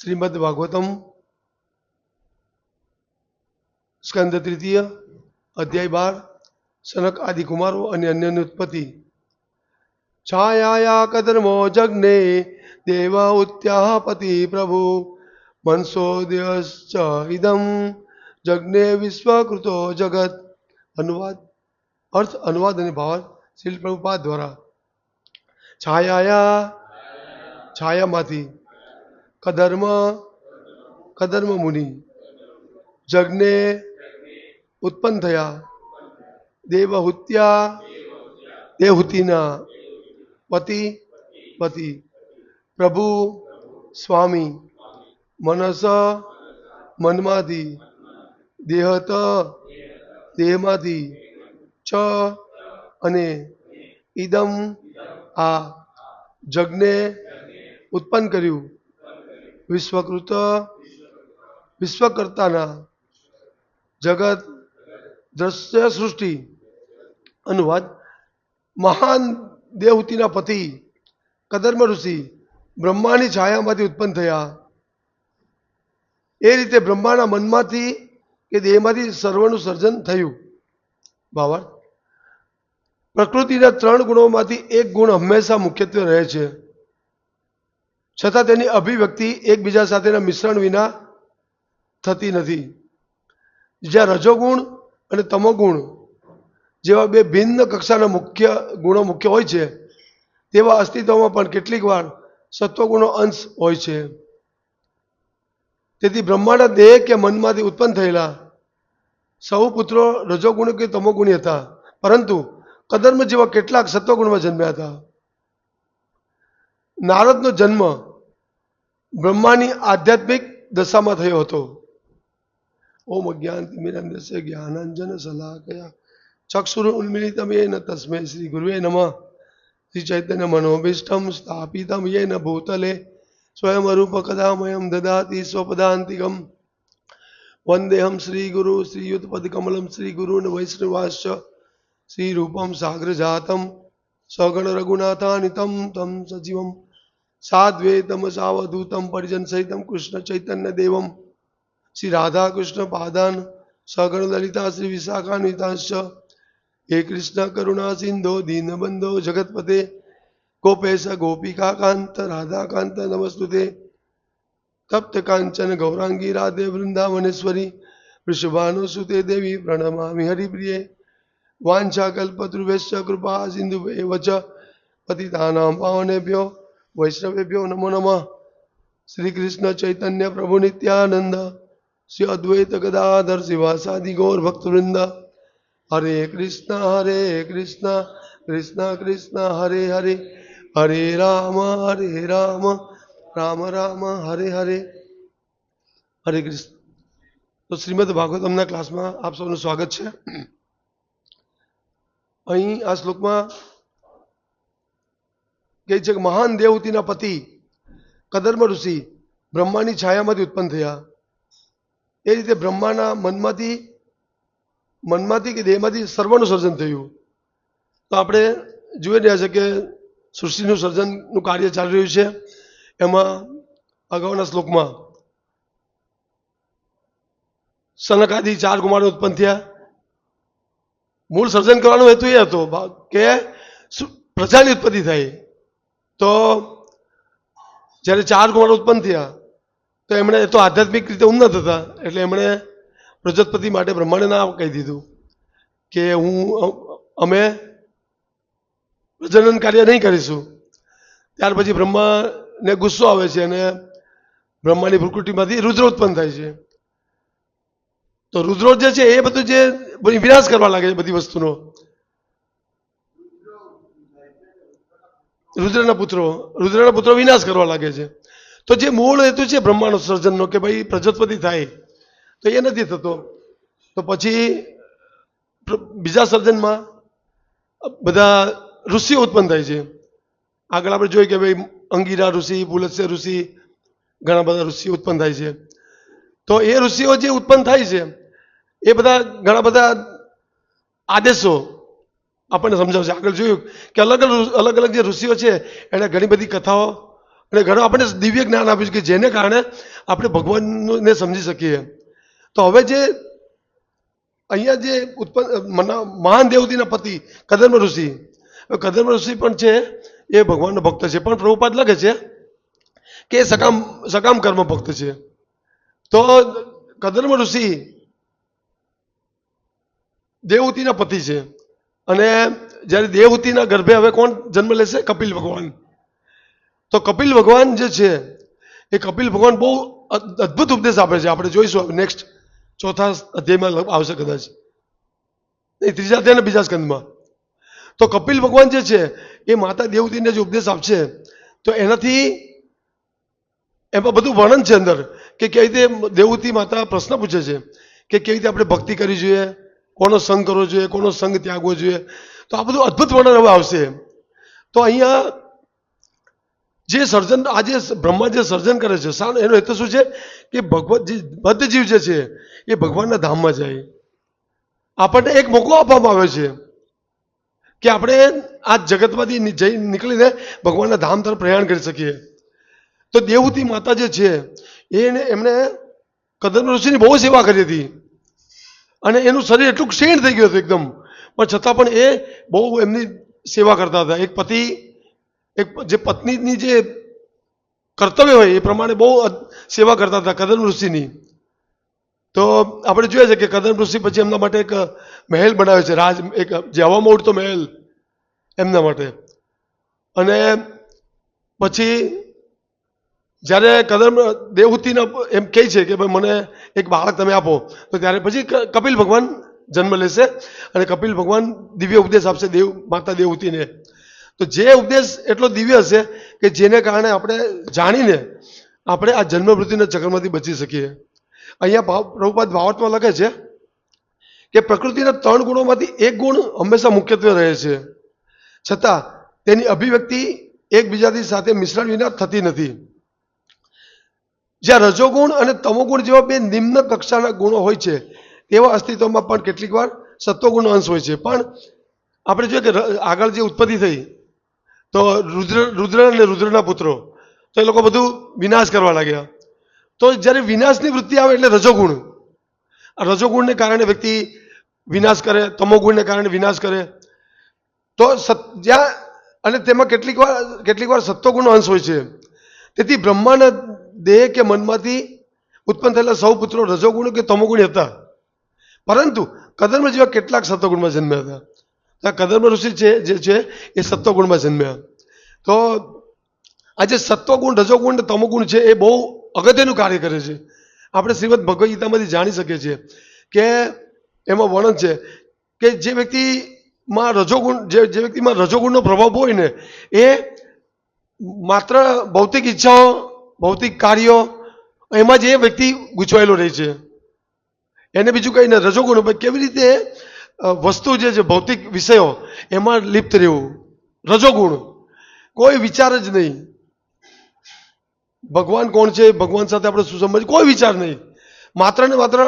શ્રીમદ ભાગવતમ, સ્કંદ તૃતીય, અધ્યાય બાર, સનક આદિ કુમારો અને અન્યની ઉત્પત્તિ છાયાયા કદર્મો જગ્ને દેવ ઉત્યાહપતિ પ્રભુ, મનસો મનસોદયશ્ચ ઇદમ, જગ્ને વિશ્વકૃતો જગત. અનુવાદ, અર્થ, અનુવાદ અને ભાવ શિલ પ્રભુપાદ દ્વારા. છાયાયા, છાયામાંથી કદર્મ કદર્મ મુનિ, જગને ઉત્પન્ન થયા. દેવહુત્યા, દેવહુતિના પતિ પતિ. પ્રભુ, સ્વામી, મનસ મનમાંથી દેહત દેહમાંથી ચ અને ઇદમ આ જગને ઉત્પન્ન કર્યું. વિશ્વકૃત વિશ્વકર્તાના જગત દ્રશ્ય સૃષ્ટિ અનુવાદ મહાન દેવહૂતિના પતિ કદર્મ ઋષિ બ્રહ્માની છાયામાંથી ઉત્પન્ન થયા. એ રીતે બ્રહ્માના મનમાંથી કે દેહમાંથી સર્વનું સર્જન થયું. ભાવાર્થ પ્રકૃતિના ત્રણ ગુણોમાંથી એક ગુણ હંમેશા મુખ્યત્વે રહે છે. છતાં તેની અભિવ્યક્તિ એકબીજા સાથેના મિશ્રણ વિના થતી નથી. જ્યાં રજોગુણ અને તમોગુણ જેવા બે ભિન્ન કક્ષાના મુખ્ય ગુણો મુખ્ય હોય છે, તેવા અસ્તિત્વમાં પણ કેટલીક વાર સત્વગુણો અંશ હોય છે. તેથી બ્રહ્માના દેહ કે મનમાંથી ઉત્પન્ન થયેલા સૌ પુત્રો રજોગુણ કે તમોગુણી હતા. પરંતુ કદર્મ જેવા કેટલાક સત્વગુણમાં જન્મ્યા હતા. નારદનો જન્મ બ્રહ્માની આધ્યાત્મિક દશામાં થયો હતો. ઓમ અજ્ઞાન તિમિરંદસ્ય જ્ઞાનાંજન શલાકયા ચક્ષુર ઉન્મિલિતમ યેન તસ્મે શ્રી ગુરુએ નમઃ. શ્રી ચૈતન્ય મનોભીષ્ટમ સ્થાપિતમ યેન ભૂતલે. સ્વયં રૂપ કદામયમ દદાતિ સ્વપદાંતિકમ. વંદેહમ શ્રી ગુરુ શ્રી યુતપદ કમલમ શ્રી ગુરુન વૈષ્ણવાશ્ચ. શ્રી રૂપમ સાગર જાતમ સગણ રઘુનાથાનિતમ તમ સજીવમ. સાદ્વૈતમ સાવધૂતમ પરિજન સહિતમ કૃષ્ણ ચૈતન્ય દેવમ શ્રી રાધા કૃષ્ણ પાદાન સગણ લલિતા શ્રી વિશાખાન્વિતાંશ્ચ હે કૃષ્ણ કરુણા સિંધો દીનબંધો જગતપતે ગોપેશ ગોપિકા કાંત રાધાકાંત નમસ્તુતે તપ્ત કાંચન ગૌરાંગી રાધે વૃંદાવનેશ્વરી વૃષભાનુસુતે દેવી પ્રણમામિ હરિપ્રિયે વાંછા કલ્પતૃભ્યશ્ચ કૃપા સિંધુ એવ ચ પાવનેભ્યો વૈષ્ણવેભ્યો નમો નમઃ. શ્રી કૃષ્ણ ચૈતન્ય પ્રભુ નિત્યાનંદ. શ્રી અદ્વૈત ગદાધર શિવાસાદિ ગૌર ભક્તવૃંદ. હરે કૃષ્ણ હરે કૃષ્ણ કૃષ્ણ કૃષ્ણ, હરે હરે. હરે રામ હરે રામ. રામ રામ, હરે હરે. હરે કૃષ્ણ. તો શ્રીમદ ભાગવતમના ક્લાસમાં આપ સૌનું સ્વાગત છે. અહીં આ શ્લોકમાં કહે છે કે મહાન દેવતીના પતિ, કદર્મ ઋષિ, બ્રહ્માની છાયામાંથી ઉત્પન્ન થયા. એ રીતે બ્રહ્માના મનમાંથી મનમાંથી કે દેહમાંથી સર્વનું સર્જન થયું. તો આપણે જોઈ રહ્યા છે કે સૃષ્ટિનું સર્જનનું કાર્ય ચાલી રહ્યું છે. એમાં અગાઉના શ્લોકમાં સનકાદી ચાર કુમારો ઉત્પન્ન થયા. મૂળ સર્જન કરવાનો હેતુ એ હતો કે પ્રજાની ઉત્પત્તિ થાય. તો જ્યારે ચાર કુમાર ઉત્પન્ન થયા, તો એમણે તો આધ્યાત્મિક રીતે ઉન્નત હતા. એટલે એમણે પ્રજાપતિ માટે બ્રહ્માંડે ના કહી દીધું કે હું અમે પ્રજનન કાર્ય નહીં કરીશું. ત્યાર પછી બ્રહ્માને ગુસ્સો આવે છે અને બ્રહ્માની ભૂકૃતિમાંથી રુદ્ર ઉત્પન્ન થાય છે. તો રુદ્રો જે છે એ બધું જે વિનાશ કરવા લાગે છે બધી વસ્તુનો રુદ્રના પુત્રો રુદ્રના પુત્રો વિનાશ કરવા લાગે છે. તો જે મૂળ હેતુ છે બ્રહ્માંડ સર્જનનો કે ભાઈ પ્રજાપતિ થાય, તો એ નથી થતો. તો પછી બીજા સર્જનમાં બધા ઋષિઓ ઉત્પન્ન થાય છે. આગળ આપણે જોઈએ કે ભાઈ અંગીરા ઋષિ, પુલસ્ય ઋષિ, ઘણા બધા ઋષિઓ ઉત્પન્ન થાય છે. તો એ ઋષિઓ જે ઉત્પન્ન થાય છે, એ બધા ઘણા બધા આદેશો આપણને સમજાવશે. આગળ જોયું કે અલગ અલગ અલગ અલગ જે ઋષિઓ છે એણે ઘણી બધી કથાઓ અને ઘણું આપણને દિવ્ય જ્ઞાન આપ્યું છે કે જેને કારણે આપણે ભગવાનને સમજી શકીએ. તો હવે જે અહીંયા જે ઉત્પન્ન મહાન દેવતીના પતિ, કદર્મ ઋષિ. કદર્મ ઋષિ પણ છે, એ ભગવાનનો ભક્ત છે. પણ પ્રભુપાદ લખે છે કે એ સકામ સકામ કર્મ ભક્ત છે. તો કદર્મ ઋષિ દેવતીના પતિ છે. અને જ્યારે દેવહૂતિના ગર્ભે હવે કોણ જન્મ લેશે? કપિલ ભગવાન. તો કપિલ ભગવાન જે છે, એ કપિલ ભગવાન બહુ અદ- અદ્ભુત ઉપદેશ આપે છે. આપણે જોઈશું નેક્સ્ટ ચોથા અધ્યાયમાં આવશે કદાચ. નહીં ત્રીજા અધ્યાય બીજા સ્કંદમાં. તો કપિલ ભગવાન જે છે, એ માતા દેવતીને જે ઉપદેશ આપશે, તો એનાથી એમાં બધું વર્ણન છે અંદર કે કેવી રીતે દેવતી માતા પ્રશ્ન પૂછે છે કે કેવી રીતે આપણે ભક્તિ કરવી જોઈએ કોનો સંગ કરવો જોઈએ, કોનો સંગ ત્યાગવો જોઈએ. તો આ બધું અદ્ભુત વર્ણન હવે આવશે. તો અહીંયા જે સર્જન આજે બ્રહ્મા જે સર્જન કરે છે શાનો એનો હેતુ શું છે? કે ભગવત, જે બદ્ધ જીવ જે છે, એ ભગવાનના ધામમાં જાય. આપણને એક મોકો આપવામાં આવ્યો છે કે આપણે આ જગતમાંથી જઈ નીકળીને ભગવાનના ધામ તરફ પ્રયાણ કરી શકીએ. તો દેવતી માતા જે છે, એને, એમણે કદમ ઋષિની બહુ સેવા કરી હતી. અને એનું શરીર એટલું ક્ષીણ થઈ ગયું હતું એકદમ. પણ છતાં પણ એ બહુ એમની સેવા કરતા હતા. એક પતિ, એક જે પત્નીની જે કર્તવ્ય હોય એ પ્રમાણે બહુ સેવા કરતા હતા કદમ ઋષિની તો આપણે જોઈએ છે કે કદમ ઋષિ પછી એમના માટે એક મહેલ બનાવ્યો છે. રાજ, એક જે હવામાં ઉડતો મહેલ એમના માટે. અને પછી જ્યારે કદમ દેવહૂતિના એમ કહે છે કે ભાઈ મને એક બાળક તમે આપો, તો ત્યારે પછી કપિલ ભગવાન જન્મ લેશે અને કપિલ ભગવાન દિવ્ય ઉપદેશ આપશે દેવ, માતા દેવહૂતિને. તો જે ઉપદેશ એટલો દિવ્ય હશે કે જેને કારણે આપણે જાણીને આપણે આ જન્મ મૃત્યુના ચક્રમાંથી બચી શકીએ. અહીંયા ભાવ પ્રભુપાદ ભાવતમાં લખે છે કે પ્રકૃતિના ત્રણ ગુણોમાંથી એક ગુણ હંમેશા મુખ્યત્વે રહે છે. છતાં તેની અભિવ્યક્તિ એકબીજાથી સાથે મિશ્રણ વિના થતી નથી. જ્યાં રજોગુણ અને તમોગુણ જેવા બે નિમ્ન કક્ષાના ગુણો હોય છે, તેવા અસ્તિત્વમાં પણ કેટલીક વાર સત્વગુણનો અંશ હોય છે. પણ આપણે જોઈએ કે આગળ જે ઉત્પત્તિ થઈ, તો રુદ્ર રુદ્ર અને રુદ્રના પુત્રો, તો એ લોકો બધું વિનાશ કરવા લાગ્યા. તો જ્યારે વિનાશની વૃત્તિ આવે એટલે રજોગુણ. રજોગુણને કારણે વ્યક્તિ વિનાશ કરે, તમોગુણને કારણે વિનાશ કરે. તો જ્યાં, અને તેમાં કેટલીક વાર કેટલીક વાર સત્વગુણનો અંશ હોય છે. તેથી બ્રહ્માના દેહ કે મનમાંથી ઉત્પન્ન થયેલા સૌ પુત્રો રજોગુણ કે તમોગુણી હતા. પરંતુ કદર્મ જેવા કેટલાક સત્વગુણમાં જન્મ્યા હતા. આ કદર્મ ઋષિ છે, જે છે, એ સત્વગુણમાં જન્મ્યા. તો આ જે સત્વગુણ, રજોગુણ અને તમોગુણ છે, એ બહુ અગત્યનું કાર્ય કરે છે. આપણે શ્રીમદ ભગવદ્ ગીતામાંથી જાણી શકીએ છીએ કે એમાં વર્ણન છે કે જે વ્યક્તિમાં રજોગુણ, જે જે વ્યક્તિમાં રજોગુણનો પ્રભાવ હોય ને, એ માત્ર ભૌતિક ઈચ્છાઓ ભૌતિક કાર્યો, એમાં જ એ વ્યક્તિ ગૂંચવાયેલો રહે છે. એને બીજું કંઈ નહીં રજોગુણ, પણ કેવી રીતે વસ્તુ જે છે, ભૌતિક વિષયો, એમાં લિપ્ત રહેવું? રજોગુણ. કોઈ વિચાર જ નહીં. ભગવાન કોણ છે? ભગવાન સાથે આપણે સુસંબંધ કોઈ વિચાર નહીં. માત્ર ને માત્ર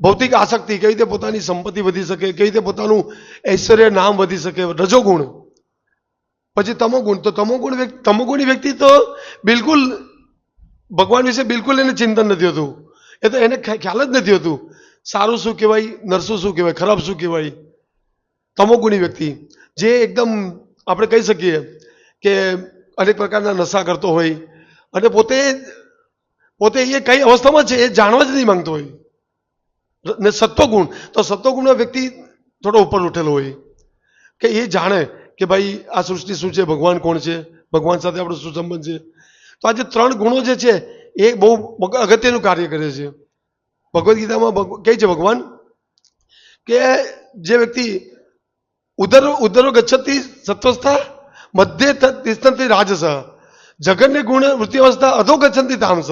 ભૌતિક આસક્તિ, કઈ રીતે પોતાની સંપત્તિ વધી શકે, કઈ રીતે પોતાનું ઐશ્વર્ય નામ વધી શકે, રજોગુણ. પછી તમોગુણ, તો તમોગુણ તમોગુણી વ્યક્તિ તો બિલકુલ ભગવાન વિશે બિલકુલ એને ચિંતન નથી હોતું. એ તો એને ખ્યા- ખ્યાલ જ નથી હોતું. સારું શું કહેવાય, નરસું શું કહેવાય, ખરાબ શું કહેવાય? તમોગુણી વ્યક્તિ, જે એકદમ આપણે કહી શકીએ કે અનેક પ્રકારના નશા કરતો હોય અને પોતે પોતે એ કઈ અવસ્થામાં છે એ જાણવા જ નહીં માંગતો હોય. ને સત્વગુણ, તો સત્વગુણનો વ્યક્તિ થોડો ઉપર ઉઠેલો હોય કે એ જાણે કે ભાઈ આ સૃષ્ટિ શું છે, ભગવાન કોણ છે, ભગવાન સાથે આપણો શું સંબંધ છે? તો આજે ત્રણ ગુણો જે છે, એ બહુ અગત્યનું કાર્ય કરે છે. ભગવદ્ ગીતામાં કહે છે ભગવાન કે જે વ્યક્તિ ઉદર, ઉદરો ગચ્છતી સત્વસ્થા, મધ્ય ત- રાજસ જગન્ય ગુણ વૃત્તિવસ્થા અધો ગચ્છન્તિ તામસ.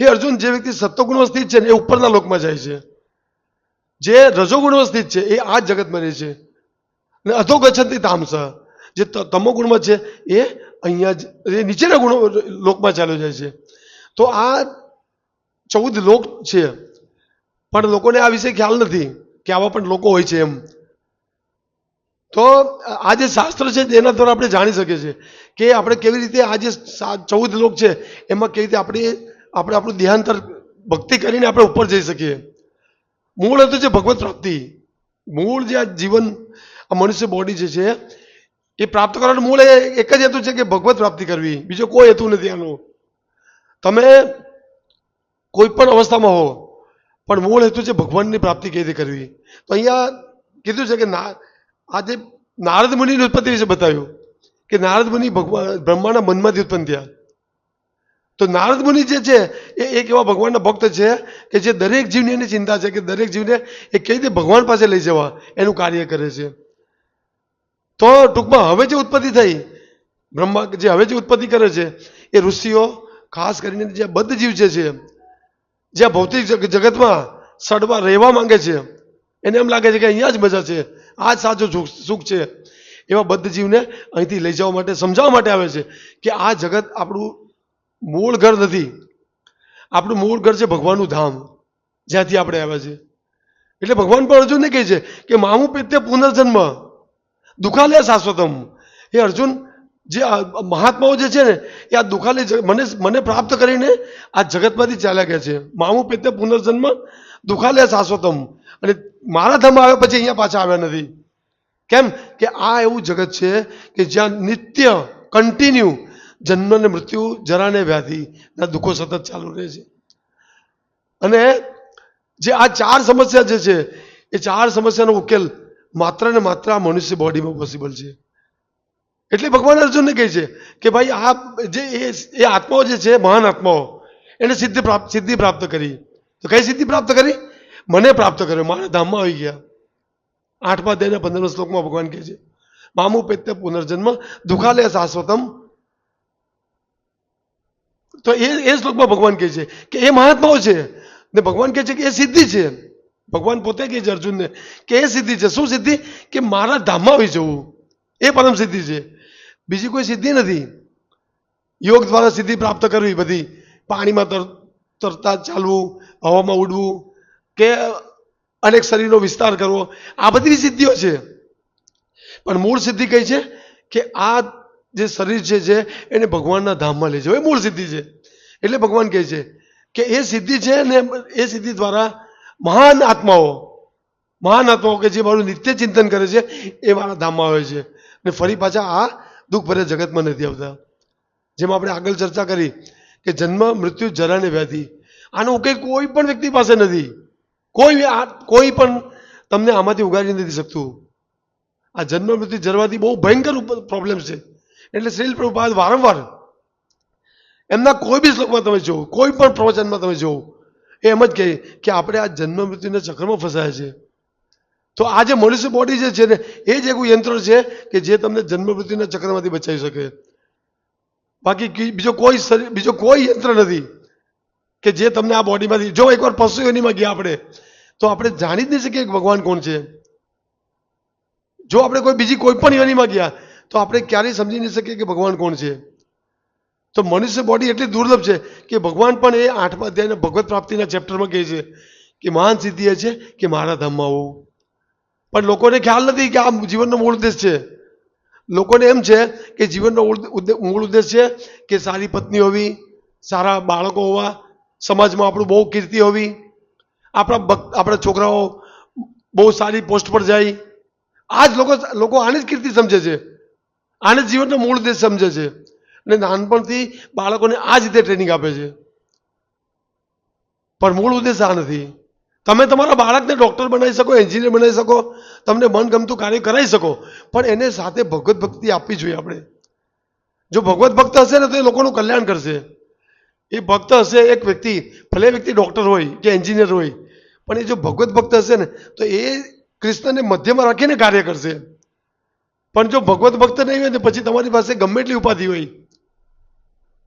હે અર્જુન, જે વ્યક્તિ સત્વગુણ સ્થિત છે ને એ ઉપરના લોકમાં જાય છે. જે રજોગુણો સ્થિત છે, એ આ જ જગતમાં રહે છે. અને અધો ગચ્છન્તિ તામસ, જે તમો ગુણમાં છે, એ અહીંયા જ એ નીચેના ગુણો લોકમાં ચાલ્યો જાય છે. તો આ ચૌદ લોક છે. પણ લોકોને આ વિશે ખ્યાલ નથી કે આવા પણ લોકો હોય છે એમ. તો આ જે શાસ્ત્ર છે એના દ્વારા આપણે જાણી શકીએ છીએ કે આપણે કેવી રીતે આ જે ચૌદ લોક છે, એમાં કેવી રીતે આપણે આપણે આપણું દેહાંતર ભક્તિ કરીને આપણે ઉપર જઈ શકીએ. મૂળ હતું છે ભગવત પ્રાપ્તિ. મૂળ જે આ જીવન, આ મનુષ્ય બોડી જે છે એ પ્રાપ્ત કરવાનું મૂળ એક જ હેતુ છે કે ભગવત પ્રાપ્તિ કરવી. બીજો કોઈ હેતુ નથી આનો. તમે કોઈ પણ અવસ્થામાં હો, પણ મૂળ હેતુ છે ભગવાનની પ્રાપ્તિ કેવી રીતે કરવી. તો અહીંયા કીધું છે કે ના, આ નારદ મુનિની ઉત્પત્તિ વિશે બતાવ્યું, કે નારદ મુનિ ભગવાન બ્રહ્માના મનમાંથી ઉત્પન્ન થયા. તો નારદ મુનિ જે છે, એ એક એવા ભગવાનના ભક્ત છે કે જે દરેક જીવની એની ચિંતા છે કે દરેક જીવને એ કેવી રીતે ભગવાન પાસે લઈ જવા, એનું કાર્ય કરે છે. તો ટૂંકમાં હવે જે ઉત્પત્તિ થઈ, બ્રહ્મા જે હવે જે ઉત્પત્તિ કરે છે, એ ઋષિઓ ખાસ કરીને જે બદ્ધ જીવ છે, જે ભૌતિક જગ- જગતમાં સડવા રહેવા માંગે છે, એને એમ લાગે છે કે અહીંયા જ મજા છે, આ જ સાચું સુખ છે. એવા બદ્ધ જીવને અહીંથી લઈ જવા માટે, સમજાવવા માટે આવે છે કે આ જગત આપણું મૂળ ઘર નથી. આપણું મૂળ ઘર છે ભગવાનનું ધામ, જ્યાંથી આપણે આવ્યા છે એટલે ભગવાન પણ અર્જુનને કહે છે કે મામું પેત્ય પુનર્જન્મ. દુખાલે શાશ્વતમ. એ અર્જુન, જે મહાત્માઓ જે છે ને, એ આ દુખાલે મને મને પ્રાપ્ત કરીને આ જગતમાંથી ચાલ્યા ગયા છે. મામું પેતે પુનર્જન્મ, દુખાલે શાશ્વતમ. અને મારા ધમ આવ્યા પછી અહીંયા પાછા આવ્યા નથી. કેમ કે આ એવું જગત છે કે જ્યાં નિત્ય કન્ટિન્યુ જન્મ ને મૃત્યુ, જરાને વ્યાધિ, ના દુઃખો સતત ચાલુ રહે છે. અને જે આ ચાર સમસ્યા જે છે, એ ચાર સમસ્યાનો ઉકેલ માત્ર ને માત્ર આ મનુષ્ય બોડીમાં પોસિબલ છે. એટલે ભગવાન અર્જુનને કહે છે કે ભાઈ આ જે એ આત્માઓ જે છે, મહાન આત્માઓ, એને સિદ્ધિ પ્રાપ્ત સિદ્ધિ પ્રાપ્ત કરી. તો કઈ સિદ્ધિ પ્રાપ્ત કરી? મને પ્રાપ્ત કર્યો, મારા ધામમાં આવી ગયા. આઠમા અને પંદરમા શ્લોકમાં ભગવાન કહે છે, મામુ પેત્ય પુનર્જન્મ દુખાલે શાશ્વતમ. તો એ એ શ્લોકમાં ભગવાન કહે છે કે એ મહાત્માઓ છે. ને ભગવાન કહે છે કે એ સિદ્ધિ છે. ભગવાન પોતે કહે છે અર્જુનને, કે એ સિદ્ધિ છે. શું સિદ્ધિ? કે મારા ધામમાં આવી જવું. એ પરમ સિદ્ધિ છે. બીજી કોઈ સિદ્ધિ નથી. યોગ દ્વારા સિદ્ધિ પ્રાપ્ત કરવી બધી. પાણીમાં તર, તરતા ચાલવું, હવામાં ઉડવું, કે અનેક શરીરનો વિસ્તાર કરવો. આ બધી સિદ્ધિઓ છે. પણ મૂળ સિદ્ધિ કઈ છે? કે આ જે શરીર છે, જે એને ભગવાનના ધામમાં લઈ જવું. એ મૂળ સિદ્ધિ છે. એટલે ભગવાન કહે છે કે એ સિદ્ધિ છે ને એ સિદ્ધિ દ્વારા મહાન આત્માઓ મહાન આત્માઓ કે જે મારું નિત્ય ચિંતન કરે છે, એ મારા ધામમાં આવે છે. અને ફરી પાછા આ દુઃખ ભરે જગતમાં નથી આવતા. જેમ આપણે આગળ ચર્ચા કરી કે જન્મ, મૃત્યુ, જરા ને વ્યાધિ. આનો ઉકેલ કોઈ પણ વ્યક્તિ પાસે નથી. કોઈ કોઈ પણ તમને આમાંથી ઉગાડી નથી શકતું. આ જન્મ, મૃત્યુ, જરવાથી બહુ ભયંકર પ્રોબ્લેમ છે. એટલે શ્રીલ પ્રભુપાદ વારંવાર એમના કોઈ બી શ્લોકમાં તમે જુઓ, કોઈ પણ પ્રવચનમાં તમે જુઓ એ એમ જ કહે કે આપણે આ જન્મ મૃત્યુના ચક્રમાં ફસાયા છે તો આ જે મનુષ્ય બોડી જે છે ને, એ જ એવું યંત્ર છે કે જે તમને જન્મ મૃત્યુના ચક્રમાંથી બચાવી શકે. બાકી બીજો કોઈ શરીર બીજો કોઈ યંત્ર નથી કે જે તમને આ બોડીમાંથી જો એકવાર પશુ યોનિમાં ગયા આપણે, તો આપણે જાણી જ નહીં શકીએ કે ભગવાન કોણ છે. જો આપણે કોઈ બીજી કોઈ પણ યોનિમાં ગયા, તો આપણે ક્યારેય સમજી નહીં શકીએ કે ભગવાન કોણ છે. તો મનુષ્ય બોડી એટલી દુર્લભ છે કે ભગવાન પણ એ આઠમા અધ્યાયના ભગવત પ્રાપ્તિના ચેપ્ટરમાં કહે છે કે મહાન સિદ્ધિ એ છે કે મારા ધામમાં આવું પણ લોકોને ખ્યાલ નથી કે આ જીવનનો મૂળ ઉદ્દેશ છે. લોકોને એમ છે કે જીવનનો મૂળ ઉદ્દેશ છે કે સારી પત્ની હોવી, સારા બાળકો હોવા, સમાજમાં આપણું બહુ કીર્તિ હોવી, આપણા ભક્ત આપણા છોકરાઓ બહુ સારી પોસ્ટ પર જાય. આ જ લોકો લોકો આને જ કીર્તિ સમજે છે. આને જ જીવનનો મૂળ ઉદ્દેશ સમજે છે. અને નાનપણથી બાળકોને આ જ રીતે ટ્રેનિંગ આપે છે. પણ મૂળ ઉદ્દેશ આ નથી. તમે તમારા બાળકને ડૉક્ટર બનાવી શકો એન્જિનિયર બનાવી શકો, તમને મનગમતું કાર્ય કરાવી શકો, પણ એને સાથે ભગવત ભક્તિ આપવી જોઈએ આપણે. જો ભગવત ભક્ત હશે ને તો એ લોકોનું કલ્યાણ કરશે. એ ભક્ત હશે, એક વ્યક્તિ, ભલે વ્યક્તિ ડૉક્ટર હોય કે એન્જિનિયર હોય, પણ એ જો ભગવત ભક્ત હશે ને, તો એ કૃષ્ણને મધ્યમાં રાખીને કાર્ય કરશે. પણ જો ભગવત ભક્ત નહીં હોય ને, પછી તમારી પાસે ગમે એટલી ઉપાધિ હોય.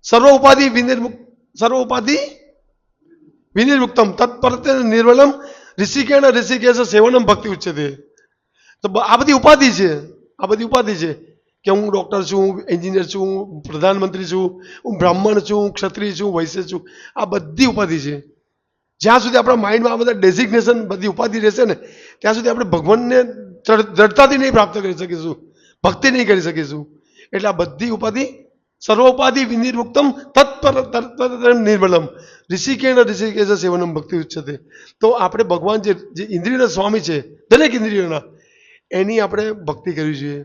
સર્વ ઉપાધિ વિનિર્મુક્ત સર્વ ઉપાધિ વિનિર્મુક્તમ તત્પરતે નિર્વલમ ઋષિકેણ ઋષિકેશ સેવનમ ભક્તિ ઉચ્ચતે તો આ બધી ઉપાધિ છે આ બધી ઉપાધિ છે કે હું ડૉક્ટર છું એન્જિનિયર છું હું પ્રધાનમંત્રી છું હું બ્રાહ્મણ છું ક્ષત્રિય છું વૈશ્ય છું આ બધી ઉપાધિ છે જ્યાં સુધી આપણા માઇન્ડમાં આ બધા ડેઝિગ્નેશન બધી ઉપાધિ રહેશે ને ત્યાં સુધી આપણે ભગવાનને દ્રઢ- દ્રઢતાથી નહીં પ્રાપ્ત કરી શકીશું, ભક્તિ નહીં કરી શકીશું, એટલે આ બધી ઉપાધિ સર્વોપાધિ વિનિર્મુક્તમ તત્પર તત્પર નિર્મલમ ઋષિકેણ ઋષિકેશ સેવનમ ભક્તિ ઉચ્ચતે તો આપણે ભગવાન જે જે ઇન્દ્રિયના સ્વામી છે દરેક ઇન્દ્રિયોના એની આપણે ભક્તિ કરવી જોઈએ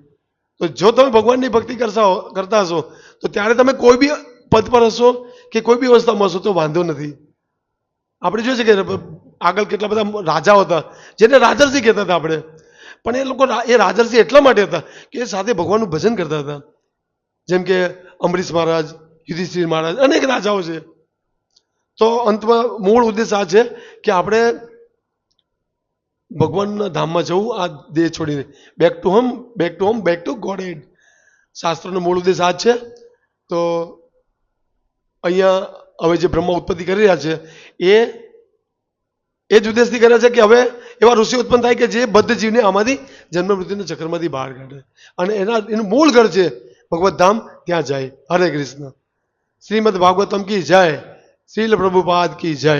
તો જો તમે ભગવાનની ભક્તિ કરશો કરતા હશો તો ત્યારે તમે કોઈ બી પદ પર હશો કે કોઈ બી અવસ્થામાં હશો તો વાંધો નથી આપણે જોઈએ છે કે આગળ કેટલા બધા રાજાઓ હતા, જેને રાજર્ષિ કહેતા હતા આપણે। પણ એ લોકો એ રાજર્ષિ એટલા માટે હતા કે એ સાથે ભગવાનનું ભજન કરતા હતા। જેમ કે અમરીશ મહારાજ, યુધિષ્ઠિર મહારાજ, અનેક રાજાઓ છે. તો અંતમાં મૂળ ઉદ્દેશ આ છે કે આપણે ભગવાનના ધામમાં જવું, આ દેહ છોડીને. Back to home back to home back to god add શાસ્ત્રનો મૂળ ઉદ્દેશ આ છે. તો અહીંયા હવે જે બ્રહ્મા ઉત્પત્તિ કરી રહ્યા છે, એ એ જ ઉદ્દેશથી કરે છે કે હવે એવા ઋષિ ઉત્પન્ન થાય કે જે બદ્ધ જીવને આમાંથી જન્મ મૃત્યુના ચક્રમાંથી બહાર કાઢે. અને એના, એનું મૂળ ઘર છે ભગવત ધામ ત્યાં જાય? હરે કૃષ્ણ. શ્રીમદ ભાગવતમ કી જય. શ્રીલ પ્રભુપાદ કી જય.